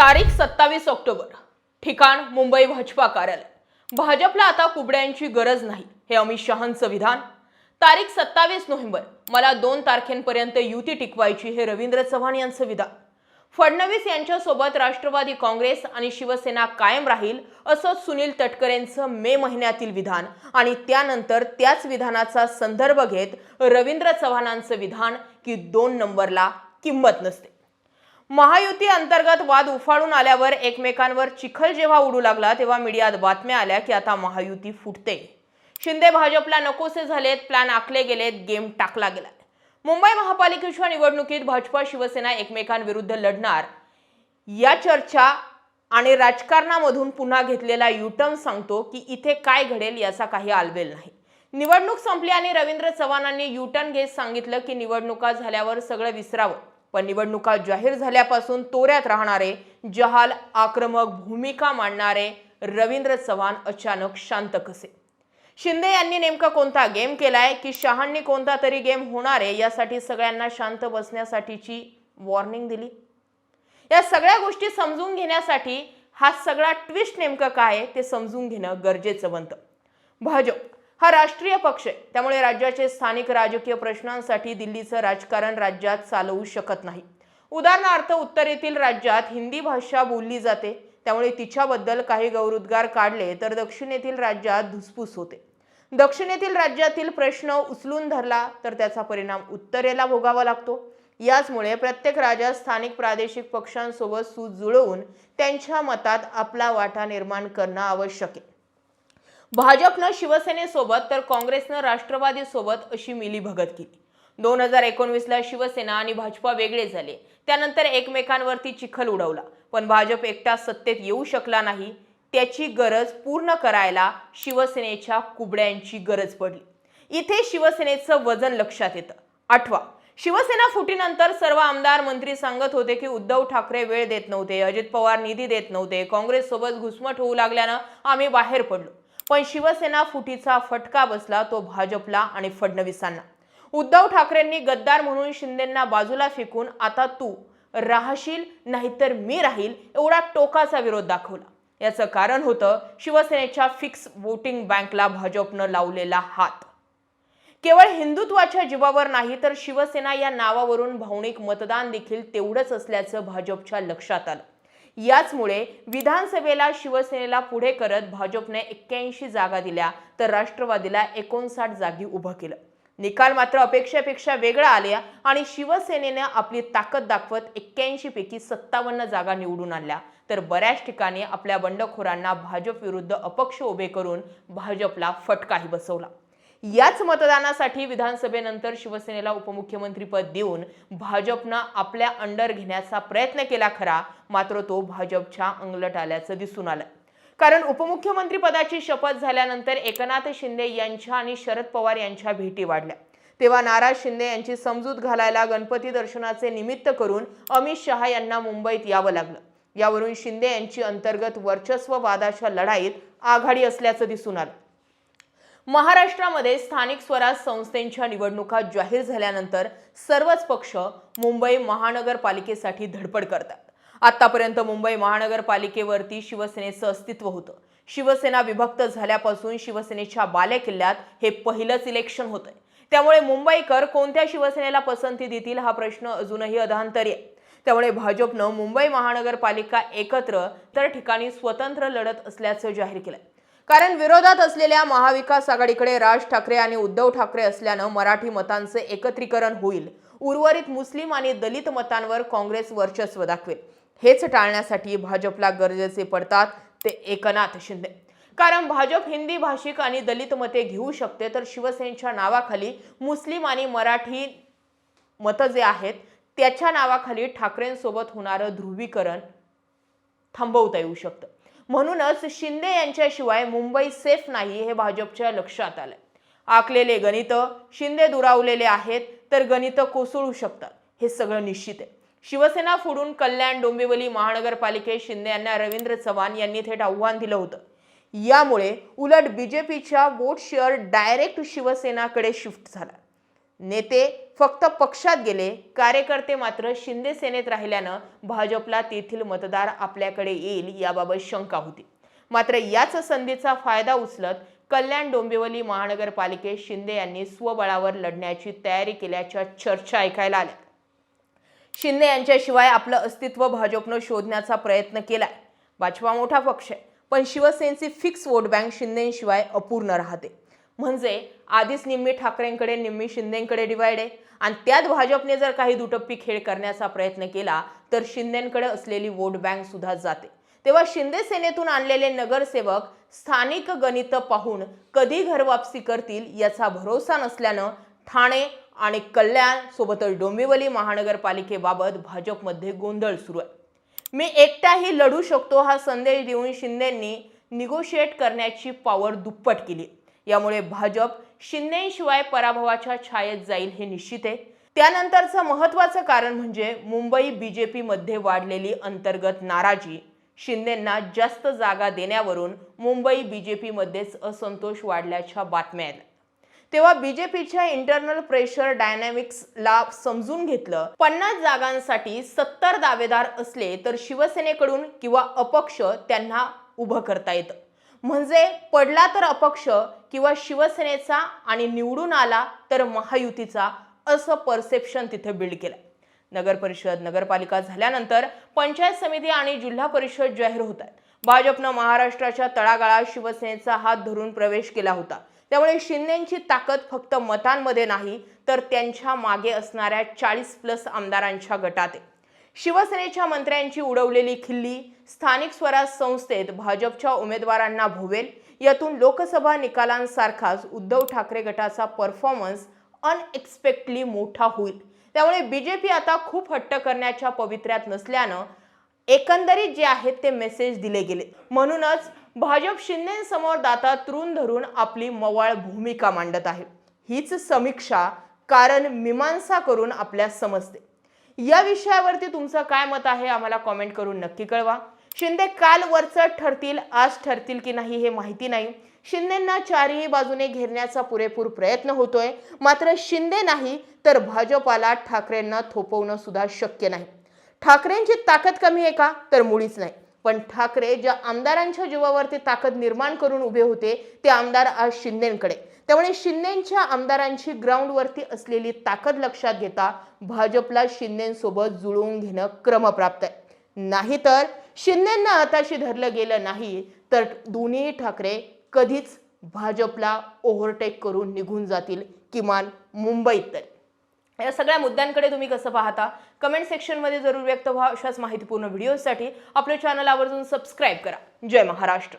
तारीख सत्तावीस ऑक्टोबर. ठिकाण मुंबई भाजपा कार्यालय. भाजपला आता कुबड्यांची गरज नाही हे अमित शहांचं विधान. तारीख सत्तावीस नोव्हेंबर. मला दोन तारखेपर्यंत युती टिकवायची हे रवींद्र चव्हाण यांचं विधान. फडणवीस यांच्यासोबत राष्ट्रवादी काँग्रेस आणि शिवसेना कायम राहील असं सुनील तटकरेंचं मे महिन्यातील विधान आणि त्यानंतर त्याच विधानाचा संदर्भ घेत रवींद्र चव्हाणांचं विधान की दोन नंबरला किंमत नसते. महायुती अंतर्गत वाद उफाळून आल्यावर एकमेकांवर चिखल जेव्हा उडू लागला तेव्हा मीडियात बातम्या आल्या की आता महायुती फुटते. शिंदे भाजपला नकोसे झालेत प्लॅन आखले गेलेत गेम टाकला गेला मुंबई महापालिकेच्या निवडणुकीत भाजपा शिवसेना एकमेकांविरुद्ध लढणार. या चर्चा आणि राजकारणामधून पुन्हा घेतलेला युटर्न सांगतो की इथे काय घडेल याचा काही आलबेल नाही. निवडणूक संपली आणि रवींद्र चव्हाणांनी युटर्न घेत सांगितलं की निवडणुका झाल्यावर सगळं विसरावं. पण निवडणुका जाहीर झाल्यापासून तोऱ्यात राहणारे जहाल आक्रमक भूमिका मांडणारे रवींद्र चव्हाण अचानक शांत कसे? शिंदे यांनी नेमका कोणता गेम केलाय? की शहांनी कोणता तरी गेम होणार? आहे यासाठी सगळ्यांना शांत बसण्यासाठीची वॉर्निंग दिली. या सगळ्या गोष्टी समजून घेण्यासाठी हा सगळा ट्विस्ट नेमकं काय आहे ते समजून घेणं गरजेचं बनतं. भाजप हा राष्ट्रीय पक्ष आहे. त्यामुळे राज्याचे स्थानिक राजकीय प्रश्नांसाठी दिल्लीचं राजकारण राज्यात चालवू शकत नाही. उदाहरणार्थ उत्तरेतील राज्यात हिंदी भाषा बोलली जाते. त्यामुळे तिच्याबद्दल काही गौरवोद्गार काढले तर दक्षिणेतील राज्यात धुसफूस होते. दक्षिणेतील राज्यातील प्रश्न उचलून धरला तर त्याचा परिणाम उत्तरेला भोगावा लागतो. याचमुळे प्रत्येक राज्यात स्थानिक प्रादेशिक पक्षांसोबत सूज जुळवून त्यांच्या मतात आपला वाटा निर्माण करणं आवश्यक आहे. भाजपनं शिवसेनेसोबत तर काँग्रेसनं राष्ट्रवादीसोबत अशी मिलीभगत केली. दोन हजार एकोणवीसला शिवसेना आणि भाजपा वेगळे झाले. त्यानंतर एकमेकांवरती चिखल उडवला. पण भाजप एकटा सत्तेत येऊ शकला नाही. त्याची गरज पूर्ण करायला शिवसेनेच्या कुबड्यांची गरज पडली. इथे शिवसेनेचं वजन लक्षात येतं. आठवा शिवसेना फुटीनंतर सर्व आमदार मंत्री सांगत होते की उद्धव ठाकरे वेळ देत नव्हते अजित पवार निधी देत नव्हते काँग्रेससोबत घुसमट होऊ लागल्यानं आम्ही बाहेर पडलो. पण शिवसेना फुटीचा फटका बसला तो भाजपला आणि फडणवीसांना. उद्धव ठाकरेंनी गद्दार म्हणून शिंदेंना बाजूला फेकून आता तू राहशील नाहीतर मी राहील एवढा टोकाचा विरोध दाखवला. याचं कारण होतं शिवसेनेच्या फिक्स वोटिंग बँकला भाजपनं लावलेला हात. केवळ हिंदुत्वाच्या जीवावर नाही तर शिवसेना या नावावरून भावनिक मतदान देखील तेवढंच असल्याचं भाजपच्या लक्षात आलं. याचमुळे विधानसभेला शिवसेनेला पुढे करत भाजपने एक्क्याऐंशी जागा दिल्या तर राष्ट्रवादीला एकोणसाठ जागी उभं केलं. निकाल मात्र अपेक्षेपेक्षा वेगळा आल्या आणि शिवसेनेनं आपली ताकद दाखवत एक्क्याऐंशी पैकी सत्तावन्न जागा निवडून आणल्या. तर बऱ्याच ठिकाणी आपल्या बंडखोरांना भाजप विरुद्ध अपक्ष उभे करून भाजपला फटकाही बसवला. याच मतदानासाठी विधानसभेनंतर शिवसेनेला उपमुख्यमंत्रीपद देऊन भाजपनं आपल्या अंडर घेण्याचा प्रयत्न केला खरा मात्र तो भाजपच्या अंगलट आल्याचं दिसून आलं कारण उपमुख्यमंत्री पदाची शपथ झाल्यानंतर एकनाथ शिंदे यांच्या आणि शरद पवार यांच्या भेटी वाढल्या. तेव्हा नाराज शिंदे यांची समजूत घालायला गणपती दर्शनाचे निमित्त करून अमित शहा यांना मुंबईत यावं लागलं. यावरून शिंदे यांची अंतर्गत वर्चस्व वादाच्या लढाईत आघाडी असल्याचं दिसून आलं. महाराष्ट्रामध्ये स्थानिक स्वराज संस्थेच्या निवडणुका जाहीर झाल्यानंतर सर्वच पक्ष मुंबई महानगरपालिकेसाठी धडपड करतात. आतापर्यंत मुंबई महानगरपालिकेवरती शिवसेनेचं अस्तित्व होतं. शिवसेना विभक्त झाल्यापासून शिवसेनेच्या बालेकिल्ल्यात हे पहिलंच इलेक्शन होतंय. त्यामुळे मुंबईकर कोणत्या शिवसेनेला पसंती देतील हा प्रश्न अजूनही अधांतरी आहे. त्यामुळे भाजपनं मुंबई महानगरपालिका एकत्र तर ठिकाणी स्वतंत्र लढत असल्याचं जाहीर केलंय. कारण विरोधात असलेल्या महाविकास आघाडीकडे राज ठाकरे आणि उद्धव ठाकरे असल्यानं मराठी मतांचं एकत्रीकरण होईल. उर्वरित मुस्लिम आणि दलित मतांवर काँग्रेस वर्चस्व दाखवेल. हेच टाळण्यासाठी भाजपला गरजेचे पडतात ते एकनाथ शिंदे. कारण भाजप हिंदी भाषिक आणि दलित मते घेऊ शकते तर शिवसेनेच्या नावाखाली मुस्लिम आणि मराठी मतं जे आहेत त्याच्या नावाखाली ठाकरेंसोबत होणारं ध्रुवीकरण थांबवता येऊ शकतं. म्हणूनच शिंदे यांच्याशिवाय मुंबई सेफ नाही हे भाजपच्या लक्षात आलंय. आखलेले गणित शिंदे दुरावलेले आहेत तर गणित कोसळू शकतात हे सगळं निश्चित आहे. शिवसेना फोडून कल्याण डोंबिवली महानगरपालिकेत शिंदे यांना रवींद्र चव्हाण यांनी थेट आव्हान दिलं होतं. यामुळे उलट बीजेपीच्या वोट शेअर डायरेक्ट शिवसेनाकडे शिफ्ट झाला. नेते फक्त पक्षात गेले कार्यकर्ते मात्र शिंदे सेनेत राहिल्यानं भाजपला तेथील मतदार आपल्याकडे येईल याबाबत शंका होती. मात्र याच संधीचा फायदा उचलत कल्याण डोंबिवली महानगरपालिकेत शिंदे यांनी स्वबळावर लढण्याची तयारी केल्याच्या चर्चा ऐकायला आल्या. शिंदे यांच्याशिवाय आपलं अस्तित्व भाजपनं शोधण्याचा प्रयत्न केलाय. भाजपा मोठा पक्ष आहे पण शिवसेनेची फिक्स वोट बँक शिंदेशिवाय अपूर्ण राहते. म्हणजे आधीच निम्मी ठाकरेंकडे निम्मी शिंदेकडे डिवाईड आहे. आणि त्यात भाजपने जर काही दुटप्पी खेळ करण्याचा प्रयत्न केला तर शिंदेकडे असलेली वोट बँक सुद्धा जाते. तेव्हा शिंदे सेनेतून आणलेले नगरसेवक स्थानिक गणित पाहून कधी घरवापसी करतील याचा भरोसा नसल्यानं ठाणे आणि कल्याण सोबतच डोंबिवली महानगरपालिकेबाबत भाजपमध्ये गोंधळ सुरू आहे. मी एकटाही लढू शकतो हा संदेश देऊन शिंदेंनी निगोशिएट करण्याची पॉवर दुप्पट केली यामुळे भाजप शिंदेशिवाय पराभवाच्या छायेत जाईल हे निश्चित आहे. त्यानंतरचं महत्वाचं कारण म्हणजे मुंबई बीजेपी मध्ये वाढलेली अंतर्गत नाराजी. शिंदेंना जास्त जागा देण्यावरून मुंबई बीजेपी मध्येच असंतोष वाढल्याच्या बातम्या आहेत. तेव्हा बीजेपीच्या इंटरनल प्रेशर डायनॅमिक्सला समजून घेतलं पन्नास जागांसाठी सत्तर दावेदार असले तर शिवसेनेकडून किंवा अपक्ष त्यांना उभं करता येतं. म्हणजे पडला तर अपक्ष किंवा शिवसेनेचा आणि निवडून आला तर महायुतीचा असं परसेप्शन तिथे बिल्ड केलं. नगर परिषद नगरपालिका झाल्यानंतर पंचायत समिती आणि जिल्हा परिषद जाहीर होत आहेत भाजपनं महाराष्ट्राच्या तळागाळात शिवसेनेचा हात धरून प्रवेश केला होता. त्यामुळे शिंदेची ताकद फक्त मतांमध्ये नाही तर त्यांच्या मागे असणाऱ्या चाळीस प्लस आमदारांच्या गटात आहे. शिवसेनेच्या मंत्र्यांची उडवलेली खिल्ली स्थानिक स्वराज संस्थेत भाजपच्या उमेदवारांना भोवेल. यातून लोकसभा निकालांसारखाच उद्धव ठाकरे गटाचा परफॉर्मन्स अनएक्सपेक्टली मोठा होईल. त्यामुळे बीजेपी आता खूप हट्ट करण्याच्या पवित्र्यात नसल्यानं एकंदरीत जे आहेत ते मेसेज दिले गेले. म्हणूनच भाजप शिंदेसमोर दाता तरुण धरून आपली मवाळ भूमिका मांडत आहे. हीच समीक्षा कारण मीमांसा करून आपल्या समजते. या विषयावरती तुमचं काय मत आहे आम्हाला कॉमेंट करून नक्की कळवा. शिंदे काल वरचढ ठरतील आज ठरतील की नाही हे माहिती नाही. शिंदेंना चारही बाजूने घेरण्याचा पुरेपूर प्रयत्न होतोय. मात्र शिंदे नाही तर भाजपाला ठाकरेंना थोपवणं सुद्धा शक्य नाही. ठाकरेंची ताकद कमी आहे का? तर मुळीच नाही. पण ठाकरे ज्या आमदारांच्या जीवावरती ताकद निर्माण करून उभे होते ते आमदार आज शिंदेकडे. त्यामुळे शिंदेच्या आमदारांची ग्राउंडवरती असलेली ताकद लक्षात घेता भाजपला शिंदेसोबत जुळवून घेणं क्रमप्राप्त आहे. नाहीतर शिंदेंना हाताशी धरलं गेलं नाही तर दोन्ही ठाकरे कधीच भाजपला ओव्हरटेक करून निघून जातील किमान मुंबईत तरी. या सगळ्या मुद्द्यांकडे तुम्ही कसं पाहता? कमेंट सेक्शनमध्ये जरूर व्यक्त व्हा. अशाच माहितीपूर्ण व्हिडिओसाठी आपल्या चॅनल आवर्जून सबस्क्राईब करा. जय महाराष्ट्र.